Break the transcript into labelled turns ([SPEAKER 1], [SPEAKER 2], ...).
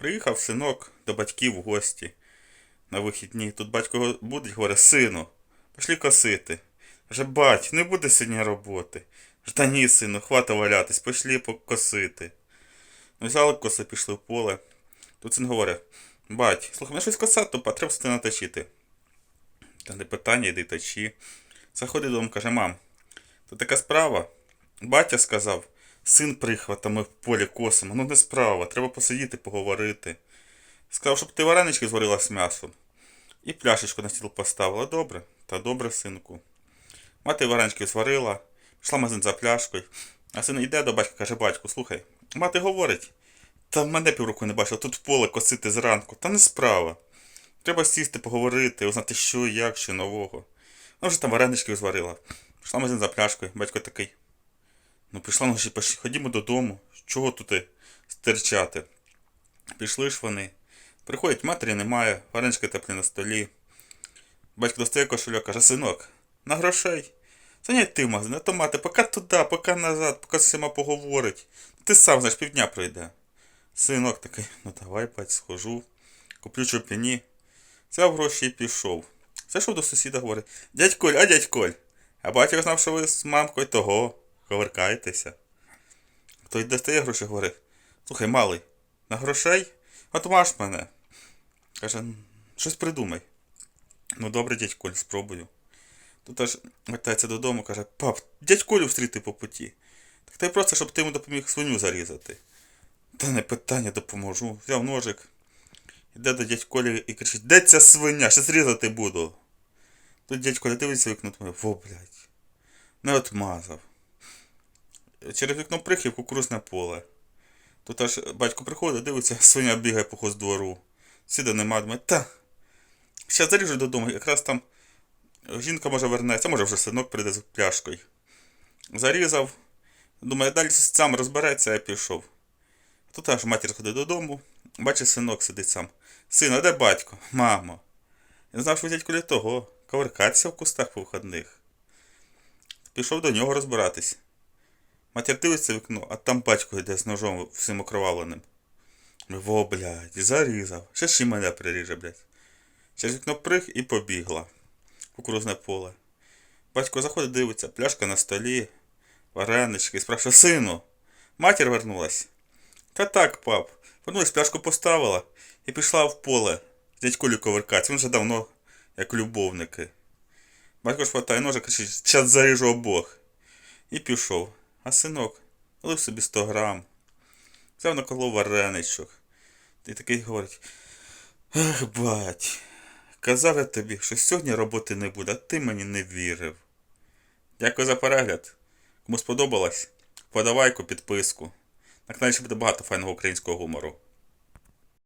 [SPEAKER 1] Приїхав синок до батьків в гості на вихідні. Тут батько його будить, говорить, сину, пішли косити. Каже, бать, не буде сьогодні роботи. Та ні, сину, хвата валятись, пішли покосити. Ну, взяли коси, пішли в поле. Тут син говорить, бать, слухай, мене щось косати, то треба все наточити. Та не питання, йди точи. Заходить додому, каже, мам, то така справа. Батя сказав, син прихвата, ми в полі косимо. Ну не справа, треба посидіти, поговорити. Сказав, щоб ти варенички зварила з м'ясом. І пляшечку на стіл поставила. Добре, та добре, синку. Мати варенички зварила, пішла магазин за пляшкою. А син йде до батька, каже, батьку, слухай, мати говорить, та мене півроку не бачила, тут поле косити зранку, та не справа. Треба сісти, поговорити, узнати, що як, що нового. Вона вже там варенички зварила. Пішла магазин за пляшкою, батько такий. Ну, пішла, пішли, ходімо додому. Чого тут і стерчати? Пішли ж вони. Приходять, матері немає, варенички теплі на столі. Батько достає кошельок, каже, синок, на грошей. Занять ти в магазин, а то мати, поки туди, поки назад, поки з всіма поговорить. Ти сам, знаєш, півдня пройде. Синок такий, ну давай, бать, схожу, куплю чопіні. Взяв гроші і пішов. Зайшов до сусіда, говорить, дядь Коль, а дядь Коль, а батько знав, що ви з мамкою того, коверкаєтеся. Той достає гроші, говорить, слухай, малий, на грошей? От маш мене. Каже, щось придумай. Ну добре, дядь Коль, спробую. Тут аж вертається додому, каже, пап, дядь Колю встріти по путі. Так ти просто, щоб ти йому допоміг свиню зарізати. Та не питання допоможу. Взяв ножик. Іде до дядь Колі і кричить, де ця свиня? Ще зрізати буду. Тут дядь Коля дивиться вікно, думає, во, блядь. Не отмазав. Через вікно прихив кукурузне поле. Тут аж батько приходить, дивиться, свиня бігає по хоздвору. Сіда нема, думає, та. Ще заріжу додому, якраз там жінка може вернеться, може вже синок прийде з пляшкою. Зарізав. Думаю, далі сам розбереться, я пішов. Тут аж матір ходить додому, бачить, синок сидить сам. Син, а де батько? Мамо. Я не знав, що дядько для того. Коверкатися в кустах по виходних. Пішов до нього розбиратись. Дивиться в вікно, а там батько йде з ножом всім окровавленим. Во, блядь, зарізав. Ще ж і мене приріже, блядь. Через вікно приг і побігла. Кукурузне поле. Батько заходить, дивиться, пляшка на столі, варенички, спрашує, сину, матір вернулась. Та так, пап. Вернулась, пляшку поставила і пішла в поле з дядькулю коверкатися. Він вже давно, як любовники. Батько ж хватає ножа, кричить, час заріжу обох. І пішов. А синок лив собі 100 грам. Взяв на коло вареничок. І такий говорить: Ах, бать, казав я тобі, що сьогодні роботи не буде, а ти мені не вірив. Дякую за перегляд. Кому сподобалось, подавайку, підписку. На каналі ще буде багато файного українського гумору.